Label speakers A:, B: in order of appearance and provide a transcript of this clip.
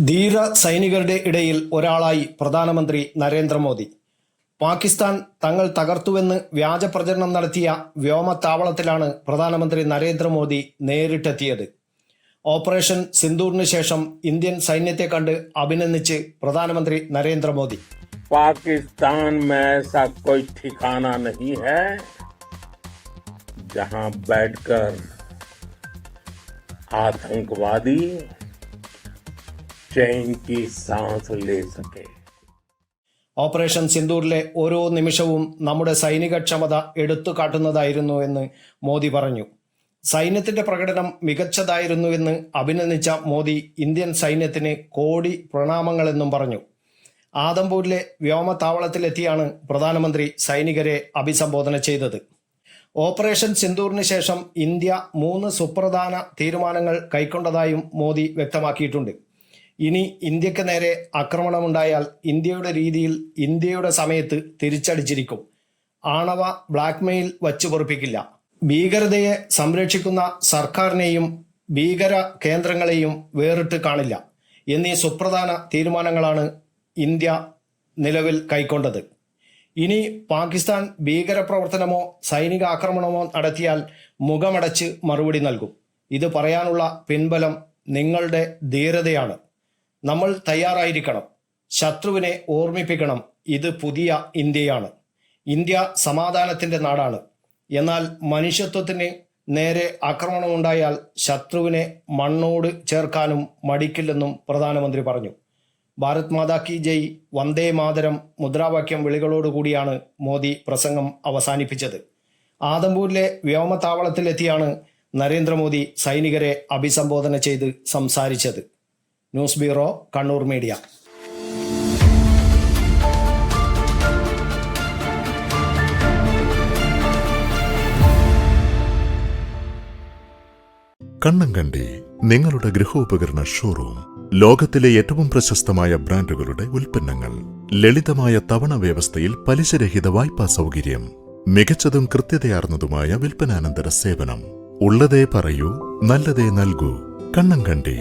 A: ധീര സൈനികരുടെ ഇടയിൽ ഒരാളായി പ്രധാനമന്ത്രി നരേന്ദ്രമോദി പാകിസ്ഥാൻ തങ്ങൾ തകർത്തുവെന്ന് വ്യാജ പ്രചരണം നടത്തിയ വ്യോമത്താവളത്തിലാണ് പ്രധാനമന്ത്രി നരേന്ദ്രമോദി നേരിട്ടെത്തിയത് ഓപ്പറേഷൻ സിന്ദൂറിന് ശേഷം ഇന്ത്യൻ സൈന്യത്തെ കണ്ട് അഭിനന്ദിച്ച് പ്രധാനമന്ത്രി നരേന്ദ്രമോദി
B: पाकिस्तान में ऐसा कोई ठिकाना नहीं है जहां बैठकर आतंकवादी चैन की सांस ले सके
A: ഓപ്പറേഷൻ സിന്ദൂറിലെ ഓരോ നിമിഷവും നമ്മുടെ സൈനിക ക്ഷമത എടുത്തു കാട്ടുന്നതായിരുന്നു എന്ന് മോദി പറഞ്ഞു. സൈന്യത്തിന്റെ പ്രകടനം മികച്ചതായിരുന്നു എന്ന് അഭിനന്ദിച്ച മോദി ഇന്ത്യൻ സൈന്യത്തിന് കോടി പ്രണാമങ്ങളെന്നും പറഞ്ഞു. ആദംപൂരിലെ വ്യോമത്താവളത്തിലെത്തിയാണ് പ്രധാനമന്ത്രി സൈനികരെ അഭിസംബോധന ചെയ്തത്. ഓപ്പറേഷൻ സിന്ദൂറിന് ശേഷം ഇന്ത്യ മൂന്ന് സുപ്രധാന തീരുമാനങ്ങൾ കൈക്കൊണ്ടതായും മോദി വ്യക്തമാക്കിയിട്ടുണ്ട്. ഇനി ഇന്ത്യയ്ക്ക് നേരെ ആക്രമണമുണ്ടായാൽ ഇന്ത്യയുടെ രീതിയിൽ ഇന്ത്യയുടെ സമയത്ത് തിരിച്ചടിച്ചിരിക്കും. ആണവ ബ്ലാക്ക്മെയിൽ വച്ചു പൊറപ്പിക്കില്ല. ഭീകരതയെ സംരക്ഷിക്കുന്ന സർക്കാരിനെയും ഭീകര കേന്ദ്രങ്ങളെയും വേറിട്ട് കാണില്ല എന്നീ സുപ്രധാന തീരുമാനങ്ങളാണ് ഇന്ത്യ നിലവിൽ കൈക്കൊണ്ടത്. ഇനി പാകിസ്ഥാൻ ഭീകരപ്രവർത്തനമോ സൈനിക ആക്രമണമോ നടത്തിയാൽ മുഖമടച്ച് മറുപടി നൽകും. ഇത് പറയാനുള്ള പിൻബലം നിങ്ങളുടെ ധീരതയാണ്. നമ്മൾ തയ്യാറായിരിക്കണം. ശത്രുവിനെ ഓർമ്മിപ്പിക്കണം. ഇത് പുതിയ ഇന്ത്യയാണ്. ഇന്ത്യ സമാധാനത്തിന്റെ നാടാണ്. എന്നാൽ മനുഷ്യത്വത്തിന് നേരെ ആക്രമണമുണ്ടായാൽ ശത്രുവിനെ മണ്ണോട് ചേർക്കാനും മടിക്കില്ലെന്നും പ്രധാനമന്ത്രി പറഞ്ഞു. ഭാരത് മാതാ കി ജയ് വന്ദേ മാതരം മുദ്രാവാക്യം വിളികളോടുകൂടിയാണ് മോദി പ്രസംഗം അവസാനിപ്പിച്ചത്. ആദംപൂരിലെ വ്യോമത്താവളത്തിലെത്തിയാണ് നരേന്ദ്രമോദി സൈനികരെ അഭിസംബോധന ചെയ്ത് സംസാരിച്ചത്. News bureau Kannur media.
C: Kannankandi നിങ്ങളുടെ ഗൃഹോപകരണ ഷോറൂം ലോകത്തിലെ ഏറ്റവും പ്രശസ്തമായ ബ്രാൻഡുകളുടെ ഉൽപ്പന്നങ്ങൾ ലളിതമായ തവണ വ്യവസ്ഥയിൽ പലിശരഹിത വായ്പാ സൗകര്യം മികച്ചതും കൃത്യതയാർന്നതുമായ വിൽപ്പനാനന്തര സേവനം. ഉള്ളതേ പറയൂ നല്ലതേ നൽകൂ. കണ്ണങ്കണ്ടി